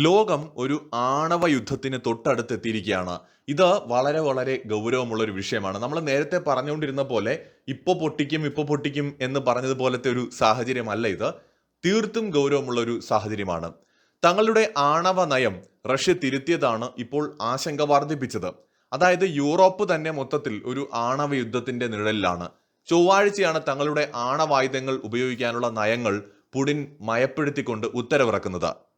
ലോകം ഒരു ആണവ യുദ്ധത്തിന് തൊട്ടടുത്തെത്തിയിരിക്കുകയാണ്. ഇത് വളരെ വളരെ ഗൗരവമുള്ള ഒരു വിഷയമാണ്. നമ്മൾ നേരത്തെ പറഞ്ഞുകൊണ്ടിരുന്ന പോലെ ഇപ്പോൾ പൊട്ടിക്കും ഇപ്പോൾ പൊട്ടിക്കും എന്ന് പറഞ്ഞതുപോലത്തെ ഒരു സാഹചര്യമല്ല ഇത്. തീർത്തും ഗൗരവമുള്ള ഒരു സാഹചര്യമാണ്. തങ്ങളുടെ ആണവ നയം റഷ്യ തിരുത്തിയതാണ് ഇപ്പോൾ ആശങ്ക വർദ്ധിപ്പിച്ചത്. അതായത് യൂറോപ്പ് തന്നെ മൊത്തത്തിൽ ഒരു ആണവ യുദ്ധത്തിന്റെ നിഴലിലാണ്. ചൊവ്വാഴ്ചയാണ് തങ്ങളുടെ ആണവായുധങ്ങൾ ഉപയോഗിക്കാനുള്ള നയങ്ങൾ പുടിൻ മയപ്പെടുത്തിക്കൊണ്ട് ഉത്തരവിറക്കുന്നത്.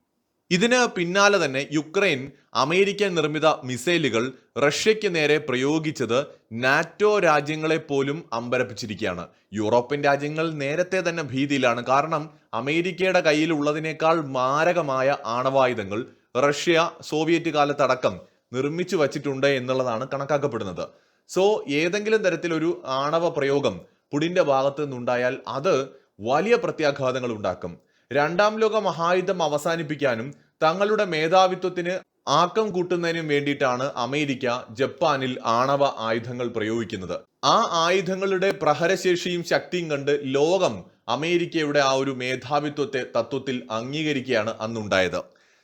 ഇതിന് പിന്നാലെ തന്നെ യുക്രൈൻ അമേരിക്കൻ നിർമ്മിത മിസൈലുകൾ റഷ്യയ്ക്ക് നേരെ പ്രയോഗിച്ചത് നാറ്റോ രാജ്യങ്ങളെ പോലും അമ്പരപ്പിച്ചിരിക്കുകയാണ്. യൂറോപ്യൻ രാജ്യങ്ങൾ നേരത്തെ തന്നെ ഭീതിയിലാണ്. കാരണം അമേരിക്കയുടെ കയ്യിലുള്ളതിനേക്കാൾ മാരകമായ ആണവായുധങ്ങൾ റഷ്യ സോവിയറ്റ് കാലത്തടക്കം നിർമ്മിച്ചു വച്ചിട്ടുണ്ട് എന്നുള്ളതാണ് കണക്കാക്കപ്പെടുന്നത്. സോ ഏതെങ്കിലും തരത്തിലൊരു ആണവ പ്രയോഗം പുടിന്റെ ഭാഗത്ത് നിന്നുണ്ടായാൽ അത് വലിയ പ്രത്യാഘാതങ്ങൾ ഉണ്ടാക്കും. രണ്ടാം ലോക മഹായുദ്ധം അവസാനിപ്പിക്കാനും തങ്ങളുടെ മേധാവിത്വത്തിന് ആക്കം കൂട്ടുന്നതിനും വേണ്ടിയിട്ടാണ് അമേരിക്ക ജപ്പാനിൽ ആണവ ആയുധങ്ങൾ പ്രയോഗിക്കുന്നത്. ആ ആയുധങ്ങളുടെ പ്രഹരശേഷിയും ശക്തിയും കണ്ട് ലോകം അമേരിക്കയുടെ ആ ഒരു മേധാവിത്വത്തെ തത്വത്തിൽ അംഗീകരിക്കുകയാണ് അന്നുണ്ടായത്.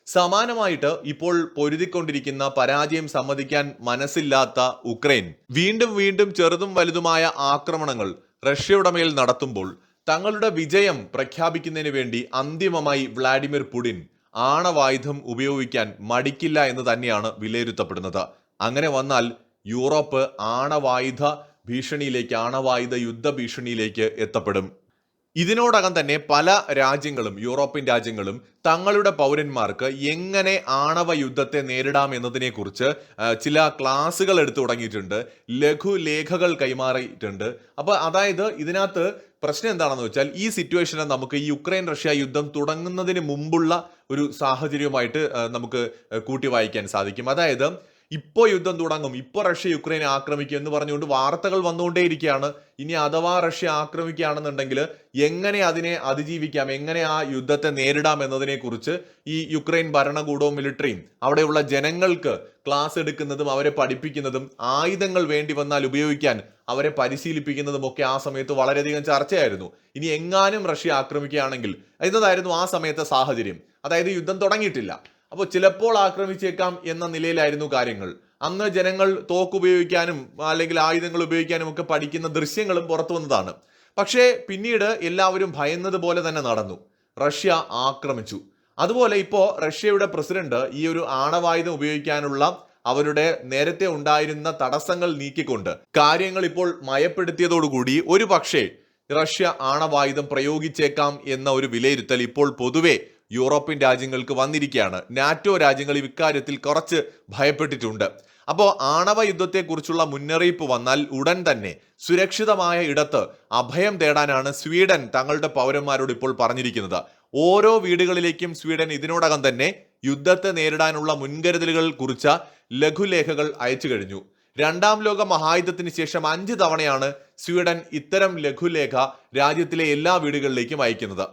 സമാനമായിട്ട് ഇപ്പോൾ പൊരുതിക്കൊണ്ടിരിക്കുന്ന പരാജയം സമ്മതിക്കാൻ മനസ്സില്ലാത്ത ഉക്രൈൻ വീണ്ടും വീണ്ടും ചെറുതും വലുതുമായ ആക്രമണങ്ങൾ റഷ്യയുടെ മേൽ നടത്തുമ്പോൾ തങ്ങളുടെ വിജയം പ്രഖ്യാപിക്കുന്നതിന് വേണ്ടി അന്തിമമായി വ്ളാഡിമിർ പുടിൻ ആണവായുധം ഉപയോഗിക്കാൻ മടിക്കില്ല എന്ന് തന്നെയാണ് വിലയിരുത്തപ്പെടുന്നത്. അങ്ങനെ വന്നാൽ യൂറോപ്പ് ആണവായുധ ഭീഷണിയിലേക്ക് ആണവായുധ യുദ്ധ ഭീഷണിയിലേക്ക് എത്തപ്പെടും. ഇതിനോടകം തന്നെ പല രാജ്യങ്ങളും യൂറോപ്യൻ രാജ്യങ്ങളും തങ്ങളുടെ പൗരന്മാർക്ക് എങ്ങനെ ആണവ യുദ്ധത്തെ നേരിടാം എന്നതിനെക്കുറിച്ച് ചില ക്ലാസ്സുകൾ എടുത്തു തുടങ്ങിയിട്ടുണ്ട്. ലഘുലേഖകൾ കൈമാറിയിട്ടുണ്ട്. അപ്പോൾ അതായത് ഇതിനകത്ത് പ്രശ്നം എന്താണെന്ന് വെച്ചാൽ ഈ സിറ്റുവേഷനെ നമുക്ക് ഈ യുക്രൈൻ റഷ്യ യുദ്ധം തുടങ്ങുന്നതിന് മുമ്പുള്ള ഒരു സാഹചര്യവുമായിട്ട് നമുക്ക് കൂട്ടി വായിക്കാൻ സാധിക്കും. അതായത് ഇപ്പോൾ യുദ്ധം തുടങ്ങും. ഇപ്പോൾ റഷ്യ യുക്രൈനെ ആക്രമിക്കും എന്ന് പറഞ്ഞുകൊണ്ട് വാർത്തകൾ വന്നുകൊണ്ടേയിരിക്കുകയാണ്. ഇനി അഥവാ റഷ്യ ആക്രമിക്കുകയാണെന്നുണ്ടെങ്കിൽ എങ്ങനെ അതിനെ അതിജീവിക്കാം? എങ്ങനെ ആ യുദ്ധത്തെ നേരിടാം എന്നതിനെക്കുറിച്ച് ഈ യുക്രൈൻ ഭരണകൂടവും മിലിറ്ററിയും അവിടെയുള്ള ജനങ്ങൾക്ക് ക്ലാസ് എടുക്കുന്നതും അവരെ പഠിപ്പിക്കുന്നതും ആയുധങ്ങൾ വേണ്ടി വന്നാൽ ഉപയോഗിക്കാൻ അവരെ പരിശീലിപ്പിക്കുന്നതും ഒക്കെ ആ സമയത്ത് വളരെയധികം ചർച്ചയായിരുന്നു. ഇനി എങ്ങാനും റഷ്യ ആക്രമിക്കുകയാണെങ്കിൽ എന്നതായിരുന്നു ആ സമയത്തെ സാഹചര്യം. അതായത് യുദ്ധം തുടങ്ങിയിട്ടില്ല. അപ്പോൾ ചിലപ്പോൾ ആക്രമിച്ചേക്കാം എന്ന നിലയിലായിരുന്നു കാര്യങ്ങൾ. അന്ന് ജനങ്ങൾ തോക്ക് ഉപയോഗിക്കാനും അല്ലെങ്കിൽ ആയുധങ്ങൾ ഉപയോഗിക്കാനും ഒക്കെ പഠിക്കുന്ന ദൃശ്യങ്ങളും പുറത്തു വന്നതാണ്. പക്ഷേ പിന്നീട് എല്ലാവരും ഭയന്നതുപോലെ തന്നെ നടന്നു. റഷ്യ ആക്രമിച്ചു. അതുപോലെ ഇപ്പോൾ റഷ്യയുടെ പ്രസിഡന്റ് ഈ ഒരു ആണവായുധം ഉപയോഗിക്കാനുള്ള അവരുടെ നേരത്തെ ഉണ്ടായിരുന്ന തടസ്സങ്ങൾ നീക്കിക്കൊണ്ട് കാര്യങ്ങൾ ഇപ്പോൾ മയപ്പെടുത്തിയതോടുകൂടി ഒരു പക്ഷേ റഷ്യ ആണവായുധം പ്രയോഗിച്ചേക്കാം എന്ന ഒരു വിലയിരുത്തൽ ഇപ്പോൾ പൊതുവെ യൂറോപ്യൻ രാജ്യങ്ങൾക്ക് വന്നിരിക്കുകയാണ്. നാറ്റോ രാജ്യങ്ങൾ ഇക്കാര്യത്തിൽ കുറച്ച് ഭയപ്പെട്ടിട്ടുണ്ട്. അപ്പോൾ ആണവ യുദ്ധത്തെക്കുറിച്ചുള്ള മുന്നറിയിപ്പ് വന്നാൽ ഉടൻ തന്നെ സുരക്ഷിതമായ ഇടത്ത് അഭയം തേടാനാണ് സ്വീഡൻ തങ്ങളുടെ പൗരന്മാരോട് ഇപ്പോൾ പറഞ്ഞിരിക്കുന്നത്. ഓരോ വീടുകളിലേക്കും സ്വീഡൻ ഇതിനോടകം തന്നെ യുദ്ധത്തെ നേരിടാനുള്ള മുൻകരുതലുകൾ കുറിച്ച ലഘുലേഖകൾ അയച്ചു കഴിഞ്ഞു. രണ്ടാം ലോക മഹായുദ്ധത്തിന് ശേഷം അഞ്ച് തവണയാണ് സ്വീഡൻ ഇത്തരം ലഘുലേഖ രാജ്യത്തിലെ എല്ലാ വീടുകളിലേക്കും അയക്കുന്നത്.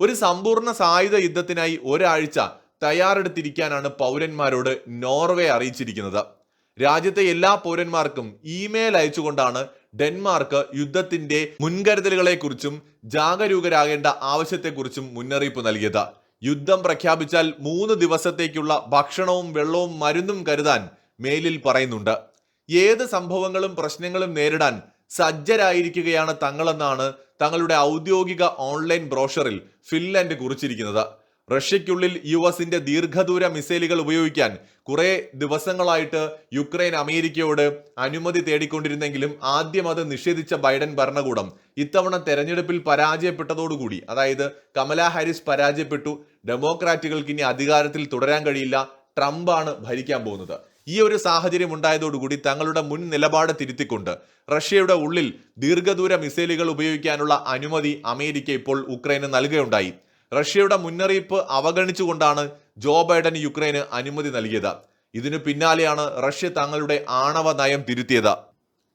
ഒരു സമ്പൂർണ സായുധ യുദ്ധത്തിനായി ഒരാഴ്ച തയ്യാറെടുത്തിരിക്കാനാണ് പൗരന്മാരോട് നോർവേ അറിയിച്ചിരിക്കുന്നത്. രാജ്യത്തെ എല്ലാ പൗരന്മാർക്കും ഇമെയിൽ അയച്ചുകൊണ്ടാണ് ഡെൻമാർക്ക് യുദ്ധത്തിന്റെ മുൻകരുതലുകളെക്കുറിച്ചും ജാഗരൂകരാകേണ്ട ആവശ്യത്തെക്കുറിച്ചും മുന്നറിയിപ്പ് നൽകിയത്. യുദ്ധം പ്രഖ്യാപിച്ചാൽ മൂന്ന് ദിവസത്തേക്കുള്ള ഭക്ഷണവും വെള്ളവും മരുന്നും കരുതാൻ മേലിൽ പറയുന്നുണ്ട്. ഏത് സംഭവങ്ങളും പ്രശ്നങ്ങളും നേരിടാൻ സജ്ജരായിരിക്കുകയാണ് തങ്ങളെന്നാണ് തങ്ങളുടെ ഔദ്യോഗിക ഓൺലൈൻ ബ്രോഷറിൽ ഫിൻലാൻഡ് കുറിച്ചിരിക്കുന്നത്. റഷ്യയ്ക്കുള്ളിൽ യു എസിന്റെ ദീർഘദൂര മിസൈലുകൾ ഉപയോഗിക്കാൻ കുറെ ദിവസങ്ങളായിട്ട് യുക്രൈൻ അമേരിക്കയോട് അനുമതി തേടിക്കൊണ്ടിരുന്നെങ്കിലും ആദ്യം അത് നിഷേധിച്ച ബൈഡൻ ഭരണകൂടം ഇത്തവണ തെരഞ്ഞെടുപ്പിൽ പരാജയപ്പെട്ടതോടുകൂടി അതായത് കമല ഹാരിസ് പരാജയപ്പെട്ടു ഡെമോക്രാറ്റുകൾക്ക് ഇനി അധികാരത്തിൽ തുടരാൻ കഴിയില്ല ട്രംപാണ് ഭരിക്കാൻ പോകുന്നത്. ഈ ഒരു സാഹചര്യം ഉണ്ടായതോടുകൂടി തങ്ങളുടെ മുൻ നിലപാട് തിരുത്തിക്കൊണ്ട് റഷ്യയുടെ ഉള്ളിൽ ദീർഘദൂര മിസൈലുകൾ ഉപയോഗിക്കാനുള്ള അനുമതി അമേരിക്ക ഇപ്പോൾ ഉക്രൈന് നൽകുകയുണ്ടായി. റഷ്യയുടെ മുന്നറിയിപ്പ് അവഗണിച്ചുകൊണ്ടാണ് ജോ ബൈഡൻ യുക്രൈന് അനുമതി നൽകിയത്. ഇതിനു പിന്നാലെയാണ് റഷ്യ തങ്ങളുടെ ആണവ നയം തിരുത്തിയത്.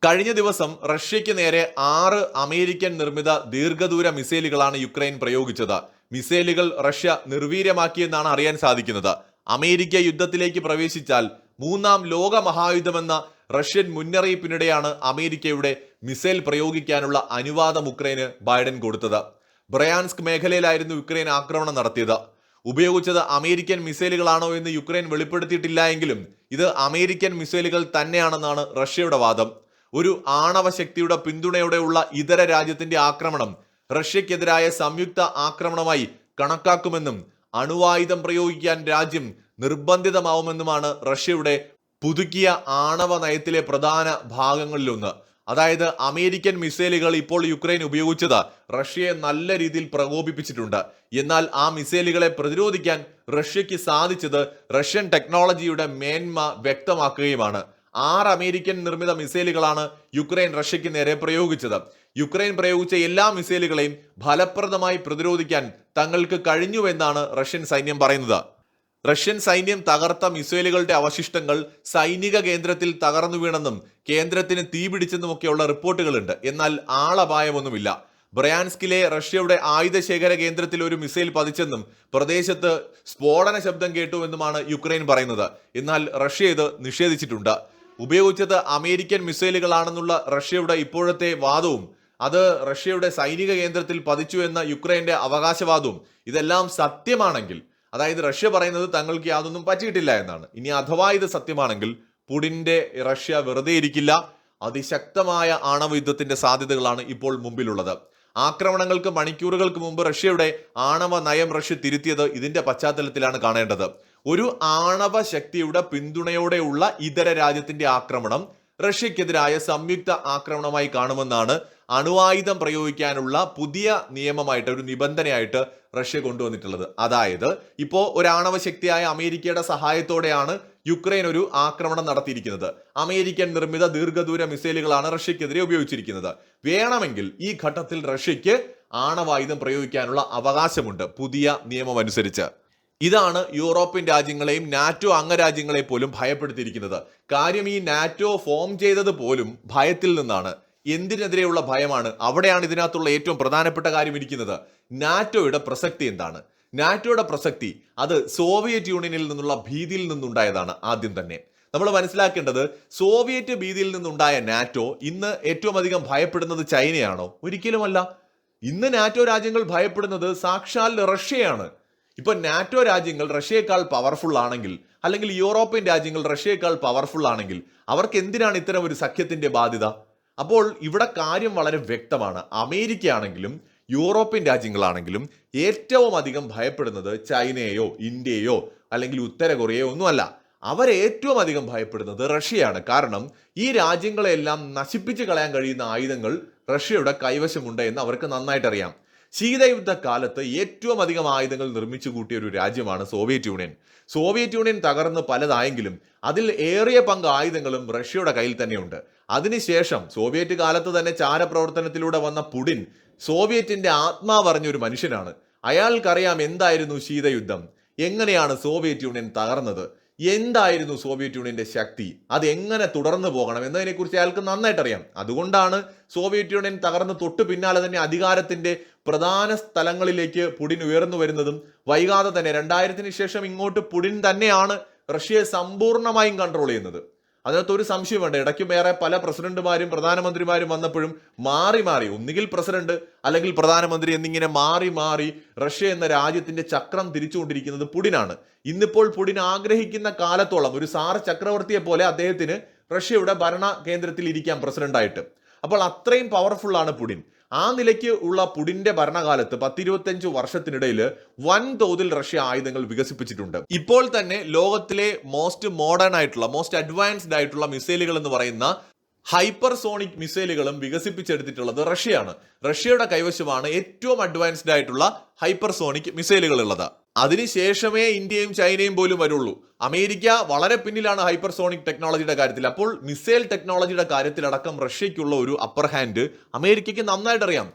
കഴിഞ്ഞ ദിവസം റഷ്യയ്ക്ക് നേരെ ആറ് അമേരിക്കൻ നിർമ്മിത ദീർഘദൂര മിസൈലുകളാണ് യുക്രൈൻ പ്രയോഗിച്ചത്. മിസൈലുകൾ റഷ്യ നിർവീര്യമാക്കിയെന്നാണ് അറിയാൻ സാധിക്കുന്നത്. അമേരിക്ക യുദ്ധത്തിലേക്ക് പ്രവേശിച്ചാൽ മൂന്നാം ലോക മഹായുദ്ധമെന്ന റഷ്യൻ മുന്നറിയിപ്പിനിടെയാണ് അമേരിക്കയുടെ മിസൈൽ പ്രയോഗിക്കാനുള്ള അനുവാദം ഉക്രൈന് ബൈഡൻ കൊടുത്തത്. ബ്രയാൻസ്ക് മേഖലയിലായിരുന്നു യുക്രൈൻ ആക്രമണം നടത്തിയത്. ഉപയോഗിച്ചത് അമേരിക്കൻ മിസൈലുകളാണോ എന്ന് യുക്രൈൻ വെളിപ്പെടുത്തിയിട്ടില്ല എങ്കിലും ഇത് അമേരിക്കൻ മിസൈലുകൾ തന്നെയാണെന്നാണ് റഷ്യയുടെ വാദം. ഒരു ആണവ ശക്തിയുടെ പിന്തുണയോടെയുള്ള ഇതര രാജ്യത്തിന്റെ ആക്രമണം റഷ്യക്കെതിരായ സംയുക്ത ആക്രമണമായി കണക്കാക്കുമെന്നും അണുവായുധം പ്രയോഗിക്കാൻ രാജ്യം നിർബന്ധിതമാവുമെന്നുമാണ് റഷ്യയുടെ പുതുക്കിയ ആണവ നയത്തിലെ പ്രധാന ഭാഗങ്ങളിലൊന്ന്. അതായത് അമേരിക്കൻ മിസൈലുകൾ ഇപ്പോൾ യുക്രൈൻ ഉപയോഗിച്ചത് റഷ്യയെ നല്ല രീതിയിൽ പ്രകോപിപ്പിച്ചിട്ടുണ്ട്. എന്നാൽ ആ മിസൈലുകളെ പ്രതിരോധിക്കാൻ റഷ്യയ്ക്ക് സാധിച്ചത് റഷ്യൻ ടെക്നോളജിയുടെ മേന്മ വ്യക്തമാക്കുകയുമാണ്. ആറ് അമേരിക്കൻ നിർമ്മിത മിസൈലുകളാണ് യുക്രൈൻ റഷ്യയ്ക്ക് നേരെ പ്രയോഗിച്ചത്. യുക്രൈൻ പ്രയോഗിച്ച എല്ലാ മിസൈലുകളെയും ഫലപ്രദമായി പ്രതിരോധിക്കാൻ തങ്ങൾക്ക് കഴിഞ്ഞുവെന്നാണ് റഷ്യൻ സൈന്യം പറയുന്നത്. റഷ്യൻ സൈന്യം തകർത്ത മിസൈലുകളുടെ അവശിഷ്ടങ്ങൾ സൈനിക കേന്ദ്രത്തിൽ തകർന്നു വീണെന്നും കേന്ദ്രത്തിന് തീപിടിച്ചെന്നുമൊക്കെയുള്ള റിപ്പോർട്ടുകളുണ്ട്. എന്നാൽ ആളപായമൊന്നുമില്ല. ബ്രയാൻസ്കിലെ റഷ്യയുടെ ആയുധ ശേഖര കേന്ദ്രത്തിൽ ഒരു മിസൈൽ പതിച്ചെന്നും പ്രദേശത്ത് സ്ഫോടന ശബ്ദം കേട്ടുവെന്നുമാണ് യുക്രൈൻ പറയുന്നത്. എന്നാൽ റഷ്യ ഇത് നിഷേധിച്ചിട്ടുണ്ട്. ഉപയോഗിച്ചത് അമേരിക്കൻ മിസൈലുകളാണെന്നുള്ള റഷ്യയുടെ ഇപ്പോഴത്തെ വാദവും അത് റഷ്യയുടെ സൈനിക കേന്ദ്രത്തിൽ പതിച്ചു എന്ന യുക്രൈന്റെ അവകാശവാദവും ഇതെല്ലാം സത്യമാണെങ്കിൽ അതായത് റഷ്യ പറയുന്നത് തങ്ങൾക്ക് യാതൊന്നും പറ്റിയിട്ടില്ല എന്നാണ്. ഇനി അഥവാ ഇത് സത്യമാണെങ്കിൽ പുടിന്റെ റഷ്യ വെറുതെ ഇരിക്കില്ല. അതിശക്തമായ ആണവ യുദ്ധത്തിന്റെ സാധ്യതകളാണ് ഇപ്പോൾ മുമ്പിലുള്ളത്. ആക്രമണങ്ങൾക്ക് മണിക്കൂറുകൾക്ക് മുമ്പ് റഷ്യയുടെ ആണവ നയം റഷ്യ തിരുത്തിയത് ഇതിന്റെ പശ്ചാത്തലത്തിലാണ് കാണേണ്ടത്. ഒരു ആണവ ശക്തിയുടെ പിന്തുണയോടെയുള്ള ഇതര രാജ്യത്തിന്റെ ആക്രമണം റഷ്യക്കെതിരായ സംയുക്ത ആക്രമണമായി കാണുമെന്നാണ് അണുവായുധം പ്രയോഗിക്കാനുള്ള പുതിയ നിയമമായിട്ട് ഒരു നിബന്ധനയായിട്ട് റഷ്യ കൊണ്ടുവന്നിട്ടുള്ളത്. അതായത് ഇപ്പോൾ ഒരു ആണവ ശക്തിയായ അമേരിക്കയുടെ സഹായത്തോടെയാണ് യുക്രൈൻ ഒരു ആക്രമണം നടത്തിയിരിക്കുന്നത്. അമേരിക്കൻ നിർമ്മിത ദീർഘദൂര മിസൈലുകളാണ് റഷ്യക്കെതിരെ ഉപയോഗിച്ചിരിക്കുന്നത്. വേണമെങ്കിൽ ഈ ഘട്ടത്തിൽ റഷ്യക്ക് ആണവായുധം പ്രയോഗിക്കാനുള്ള അവകാശമുണ്ട് പുതിയ നിയമം അനുസരിച്ച് ഇതാണ് യൂറോപ്യൻ രാജ്യങ്ങളെയും നാറ്റോ അംഗരാജ്യങ്ങളെ പോലും ഭയപ്പെടുത്തിയിരിക്കുന്നത്. കാര്യം ഈ നാറ്റോ ഫോം ചെയ്തത് പോലും ഭയത്തിൽ നിന്നാണ്. എന്തിനെതിരെയുള്ള ഭയമാണ് അവിടെയാണ് ഇതിനകത്തുള്ള ഏറ്റവും പ്രധാനപ്പെട്ട കാര്യം ഇരിക്കുന്നത്. നാറ്റോയുടെ പ്രസക്തി എന്താണ്? നാറ്റോയുടെ പ്രസക്തി അത് സോവിയറ്റ് യൂണിയനിൽ നിന്നുള്ള ഭീതിയിൽ നിന്നുണ്ടായതാണ് ആദ്യം തന്നെ. നമ്മൾ മനസ്സിലാക്കേണ്ടത് സോവിയറ്റ് ഭീതിയിൽ നിന്നുണ്ടായ നാറ്റോ ഇന്ന് ഏറ്റവും അധികം ഭയപ്പെടുന്നത് ചൈനയാണോ? ഒരിക്കലുമല്ല. ഇന്ന് നാറ്റോ രാജ്യങ്ങൾ ഭയപ്പെടുന്നത് സാക്ഷാൽ റഷ്യയാണ്. ഇപ്പൊ നാറ്റോ രാജ്യങ്ങൾ റഷ്യയേക്കാൾ പവർഫുൾ ആണെങ്കിൽ അല്ലെങ്കിൽ യൂറോപ്യൻ രാജ്യങ്ങൾ റഷ്യയേക്കാൾ പവർഫുൾ ആണെങ്കിൽ അവർക്ക് എന്തിനാണ് ഇത്തരം ഒരു സഖ്യത്തിന്റെ ബാധ്യത? അപ്പോൾ ഇവിടെ കാര്യം വളരെ വ്യക്തമാണ്. അമേരിക്ക ആണെങ്കിലും യൂറോപ്യൻ രാജ്യങ്ങളാണെങ്കിലും ഏറ്റവും അധികം ഭയപ്പെടുന്നത് ചൈനയെയോ ഇന്ത്യയോ അല്ലെങ്കിൽ ഉത്തര കൊറിയയോ ഒന്നുമല്ല. അവർ ഏറ്റവും അധികം ഭയപ്പെടുന്നത് റഷ്യയാണ്. കാരണം ഈ രാജ്യങ്ങളെല്ലാം നശിപ്പിച്ച് കളയാൻ കഴിയുന്ന ആയുധങ്ങൾ റഷ്യയുടെ കൈവശമുണ്ട് എന്ന് അവർക്ക് നന്നായിട്ട് അറിയാം. ശീതയുദ്ധ കാലത്ത് ഏറ്റവും അധികം ആയുധങ്ങൾ നിർമ്മിച്ചു കൂട്ടിയ ഒരു രാജ്യമാണ് സോവിയറ്റ് യൂണിയൻ. സോവിയറ്റ് യൂണിയൻ തകർന്ന് പലതായെങ്കിലും അതിൽ ഏറിയ പങ്ക് ആയുധങ്ങളും റഷ്യയുടെ കയ്യിൽ തന്നെയുണ്ട്. അതിനുശേഷം സോവിയറ്റ് കാലത്ത് തന്നെ ചാരപ്രവർത്തനത്തിലൂടെ വന്ന പുടിൻ സോവിയറ്റിന്റെ ആത്മാവറിഞ്ഞ ഒരു മനുഷ്യനാണ്. അയാൾക്കറിയാം എന്തായിരുന്നു ശീതയുദ്ധം. എങ്ങനെയാണ് സോവിയറ്റ് യൂണിയൻ തകർന്നത്? എന്തായിരുന്നു സോവിയറ്റ് യൂണിയന്റെ ശക്തി? അത് എങ്ങനെ തുടർന്നു പോകണം എന്നതിനെക്കുറിച്ച് അയാൾക്ക് നന്നായിട്ടറിയാം. അതുകൊണ്ടാണ് സോവിയറ്റ് യൂണിയൻ തകർന്ന് തൊട്ടു പിന്നാലെ തന്നെ അധികാരത്തിന്റെ പ്രധാന സ്ഥലങ്ങളിലേക്ക് പുടിൻ ഉയർന്നു വരുന്നതും വൈകാതെ തന്നെ രണ്ടായിരത്തിന് ശേഷം ഇങ്ങോട്ട് പുടിൻ തന്നെയാണ് റഷ്യയെ സമ്പൂർണമായും കൺട്രോൾ ചെയ്യുന്നത്. അതിനകത്ത് ഒരു സംശയം വേണ്ട. ഇടയ്ക്ക് വേറെ പല പ്രസിഡന്റുമാരും പ്രധാനമന്ത്രിമാരും വന്നപ്പോഴും മാറി മാറി ഒന്നുകിൽ പ്രസിഡന്റ് അല്ലെങ്കിൽ പ്രധാനമന്ത്രി എന്നിങ്ങനെ മാറി മാറി റഷ്യ എന്ന രാജ്യത്തിന്റെ ചക്രം തിരിച്ചുകൊണ്ടിരിക്കുന്നത് പുടിനാണ്. ഇന്നിപ്പോൾ പുടിൻ ആഗ്രഹിക്കുന്ന കാലത്തോളം ഒരു സാർ ചക്രവർത്തിയെ പോലെ അദ്ദേഹത്തിന് റഷ്യയുടെ ഭരണ കേന്ദ്രത്തിൽ ഇരിക്കാം പ്രസിഡന്റായിട്ട്. അപ്പോൾ അത്രയും പവർഫുള്ളാണ് പുടിൻ. ആ നിലയ്ക്ക് ഉള്ള പുടിന്റെ ഭരണകാലത്ത് പത്തിരുപത്തഞ്ച് വർഷത്തിനിടയിൽ വൻതോതിൽ റഷ്യ ആയുധങ്ങൾ വികസിപ്പിച്ചിട്ടുണ്ട്. ഇപ്പോൾ തന്നെ ലോകത്തിലെ മോസ്റ്റ് മോഡേൺ ആയിട്ടുള്ള മോസ്റ്റ് അഡ്വാൻസ്ഡ് ആയിട്ടുള്ള മിസൈലുകൾ എന്ന് പറയുന്ന ഹൈപ്പർസോണിക് മിസൈലുകളും വികസിപ്പിച്ചെടുത്തിട്ടുള്ളത് റഷ്യയാണ്. റഷ്യയുടെ കൈവശമാണ് ഏറ്റവും അഡ്വാൻസ്ഡ് ആയിട്ടുള്ള ഹൈപ്പർസോണിക് മിസൈലുകൾ ഉള്ളത് അതിനുശേഷമേ ഇന്ത്യയും ചൈനയും പോലും വരുള്ളൂ. അമേരിക്ക വളരെ പിന്നിലാണ് ഹൈപ്പർസോണിക് ടെക്നോളജിയുടെ കാര്യത്തിൽ. അപ്പോൾ മിസൈൽ ടെക്നോളജിയുടെ കാര്യത്തിലടക്കം റഷ്യയ്ക്കുള്ള ഒരു അപ്പർ ഹാൻഡ് അമേരിക്കയ്ക്ക് നന്നായിട്ട് അറിയാം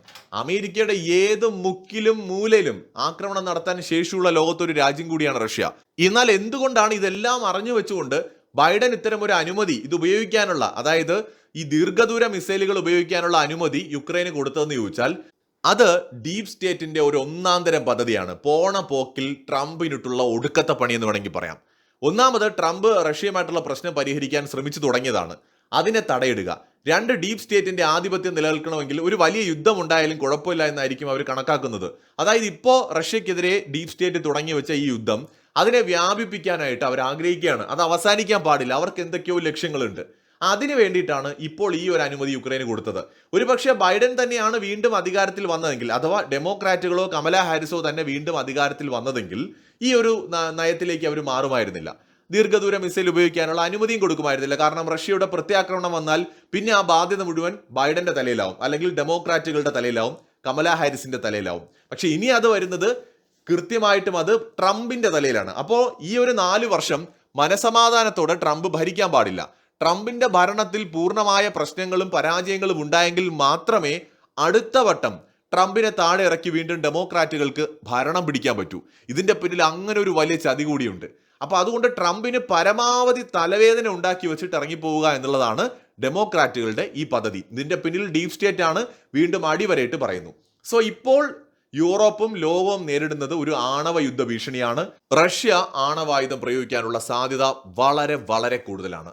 അമേരിക്കയുടെ ഏത് മുക്കിലും മൂലയിലും ആക്രമണം നടത്താൻ ശേഷിയുള്ള ലോകത്തൊരു രാജ്യം കൂടിയാണ് റഷ്യ. എന്നാൽ എന്തുകൊണ്ടാണ് ഇതെല്ലാം അറിഞ്ഞു വെച്ചുകൊണ്ട് ബൈഡൻ ഇത്തരം ഒരു അനുമതി ഇത് ഉപയോഗിക്കാനുള്ള അതായത് ഈ ദീർഘദൂര മിസൈലുകൾ ഉപയോഗിക്കാനുള്ള അനുമതി യുക്രൈന് കൊടുത്തതെന്ന് ചോദിച്ചാൽ അത് ഡീപ് സ്റ്റേറ്റിന്റെ ഒരു ഒന്നാം തരം പദ്ധതിയാണ്. പോണ പോക്കിൽ ട്രംപിനിട്ടുള്ള ഒടുക്കത്തെ പണി എന്ന് വേണമെങ്കിൽ പറയാം. ഒന്നാമത് ട്രംപ് റഷ്യയുമായിട്ടുള്ള പ്രശ്നം പരിഹരിക്കാൻ ശ്രമിച്ചു തുടങ്ങിയതാണ്. അതിനെ തടയിടുക. രണ്ട് ഡീപ് സ്റ്റേറ്റിന്റെ ആധിപത്യം നിലനിൽക്കണമെങ്കിൽ ഒരു വലിയ യുദ്ധം ഉണ്ടായാലും കുഴപ്പമില്ല എന്നായിരിക്കും അവർ കണക്കാക്കുന്നത്. അതായത് ഇപ്പോൾ റഷ്യക്കെതിരെ ഡീപ് സ്റ്റേറ്റ് തുടങ്ങി വെച്ച ഈ യുദ്ധം അതിനെ വ്യാപിപ്പിക്കാനായിട്ട് അവർ ആഗ്രഹിക്കുകയാണ്. അത് അവസാനിക്കാൻ പാടില്ല. അവർക്ക് എന്തൊക്കെയോ ലക്ഷ്യങ്ങളുണ്ട്. അതിനു വേണ്ടിയിട്ടാണ് ഇപ്പോൾ ഈ ഒരു അനുമതി യുക്രൈന് കൊടുത്തത്. ഒരുപക്ഷെ ബൈഡൻ തന്നെയാണ് വീണ്ടും അധികാരത്തിൽ വന്നതെങ്കിൽ അഥവാ ഡെമോക്രാറ്റുകളോ കമല ഹാരിസോ തന്നെ വീണ്ടും അധികാരത്തിൽ വന്നതെങ്കിൽ ഈ ഒരു നയത്തിലേക്ക് അവർ മാറുമായിരുന്നില്ല. ദീർഘദൂര മിസൈൽ ഉപയോഗിക്കാനുള്ള അനുമതിയും കൊടുക്കുമായിരുന്നില്ല. കാരണം റഷ്യയുടെ പ്രത്യാക്രമണം വന്നാൽ പിന്നെ ആ ബാധ്യത മുഴുവൻ ബൈഡന്റെ തലയിലാവും. അല്ലെങ്കിൽ ഡെമോക്രാറ്റുകളുടെ തലയിലാവും കമല ഹാരിസിന്റെ തലയിലാവും. പക്ഷെ ഇനി അത് വരുന്നത് കൃത്യമായിട്ടും അത് ട്രംപിന്റെ തലയിലാണ്. അപ്പോൾ ഈ ഒരു നാല് വർഷം മനസമാധാനത്തോടെ ട്രംപ് ഭരിക്കാൻ പാടില്ല. ട്രംപിന്റെ ഭരണത്തിൽ പൂർണമായ പ്രശ്നങ്ങളും പരാജയങ്ങളും ഉണ്ടായെങ്കിൽ മാത്രമേ അടുത്ത വട്ടം ട്രംപിനെ താഴെ ഇറക്കി വീണ്ടും ഡെമോക്രാറ്റുകൾക്ക് ഭരണം പിടിക്കാൻ പറ്റൂ. ഇതിന്റെ പിന്നിൽ അങ്ങനെ ഒരു വലിയ ചതി കൂടിയുണ്ട്. അപ്പൊ അതുകൊണ്ട് ട്രംപിന് പരമാവധി തലവേദന ഉണ്ടാക്കി വെച്ചിട്ട് ഇറങ്ങിപ്പോവുക എന്നുള്ളതാണ് ഡെമോക്രാറ്റുകളുടെ ഈ പദ്ധതി. ഇതിന്റെ പിന്നിൽ ഡീപ് സ്റ്റേറ്റ് ആണ് വീണ്ടും അടിവരയിട്ട് പറയുന്നു. സോ ഇപ്പോൾ യൂറോപ്പും ലോകവും നേരിടുന്നത് ഒരു ആണവ യുദ്ധ ഭീഷണിയാണ്. റഷ്യ ആണവായുധം പ്രയോഗിക്കാനുള്ള സാധ്യത വളരെ വളരെ കൂടുതലാണ്.